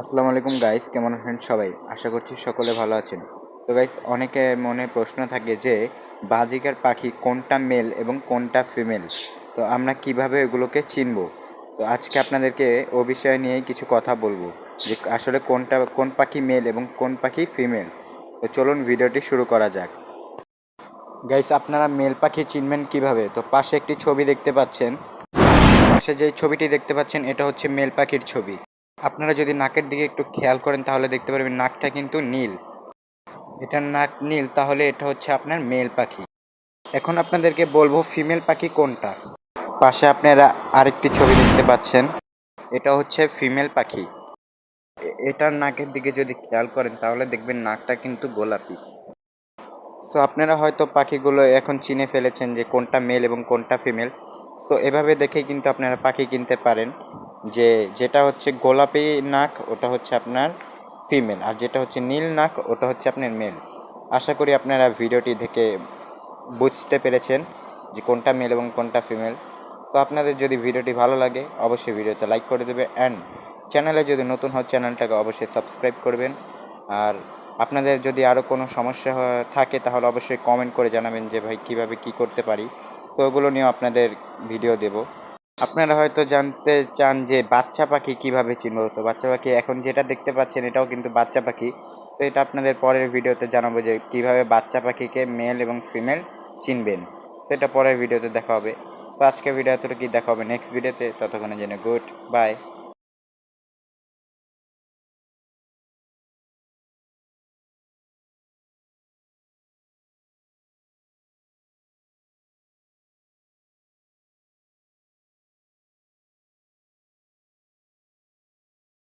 আসসালামু আলাইকুম গাইস কেমন আছেন সবাই? আশা করছি সকলে ভালো আছেন। তো গাইস অনেকে মনে প্রশ্ন থাকে যে, বাজিকার পাখি কোনটা মেল এবং কোনটা ফিমেল তো আমরা কীভাবে এগুলোকে চিনব? তো আজকে আপনাদেরকে ও বিষয় নিয়েই কিছু কথা বলব, যে আসলে কোনটা, কোন পাখি মেল এবং কোন পাখি ফিমেল তো চলুন ভিডিওটি শুরু করা যাক। গাইস আপনারা মেল পাখি চিনবেন কীভাবে? তো পাশে একটি ছবি দেখতে পাচ্ছেন। পাশে যে ছবিটি দেখতে পাচ্ছেন, এটা হচ্ছে মেল পাখির ছবি। আপনারা যদি নাকের দিকে একটু খেয়াল করেন, তাহলে দেখতে পারবেন নাকটা কিন্তু নীল। এটার নাক নীল, তাহলে এটা হচ্ছে আপনার মেল পাখি। এখন আপনাদেরকে বলব ফিমেল পাখি কোনটা? পাশে আপনারা আরেকটি ছবি দেখতে পাচ্ছেন। এটা হচ্ছে ফিমেল পাখি। এটার নাকের দিকে যদি খেয়াল করেন, তাহলে দেখবেন নাকটা কিন্তু গোলাপি। সো আপনারা হয়তো পাখিগুলো এখন চিনে ফেলেছেন যে কোনটা মেল এবং কোনটা ফিমেল। সো এভাবে দেখে কিন্তু আপনারা পাখি কিনতে পারেন। যে যেটা হচ্ছে গোলাপি নাক, ওটা হচ্ছে আপনার ফিমেল, আর যেটা হচ্ছে নীল নাক, ওটা হচ্ছে আপনার মেল। আশা করি আপনারা ভিডিওটি দেখে বুঝতে পেরেছেন যে কোনটা মেল এবং কোনটা ফিমেল। তো আপনাদের যদি ভিডিওটি ভালো লাগে, অবশ্যই ভিডিওতে লাইক করে দেবে অ্যান্ড চ্যানেলে যদি নতুন হয় চ্যানেলটাকে অবশ্যই সাবস্ক্রাইব করবেন। আর আপনাদের যদি আরও কোনো সমস্যা থাকে তাহলে অবশ্যই কমেন্ট করে জানাবেন যে ভাই কীভাবে কি করতে পারি। তো ওগুলো নিয়েও আপনাদের ভিডিও দেব। আপনারা হয়তো জানতে চান যে বাচ্চা পাখি কীভাবে চিনব। তো বাচ্চা পাখি এখন যেটা দেখতে পাচ্ছেন এটাও কিন্তু বাচ্চা পাখি। তো এটা আপনাদের পরের ভিডিওতে জানাব যে কীভাবে বাচ্চা পাখিকে মেল এবং ফিমেল চিনবেন। সেটা পরের ভিডিওতে দেখা হবে। তো আজকে ভিডিও এতটুকুই, দেখা হবে নেক্সট ভিডিওতে। ততক্ষণে জেনে গুড বাই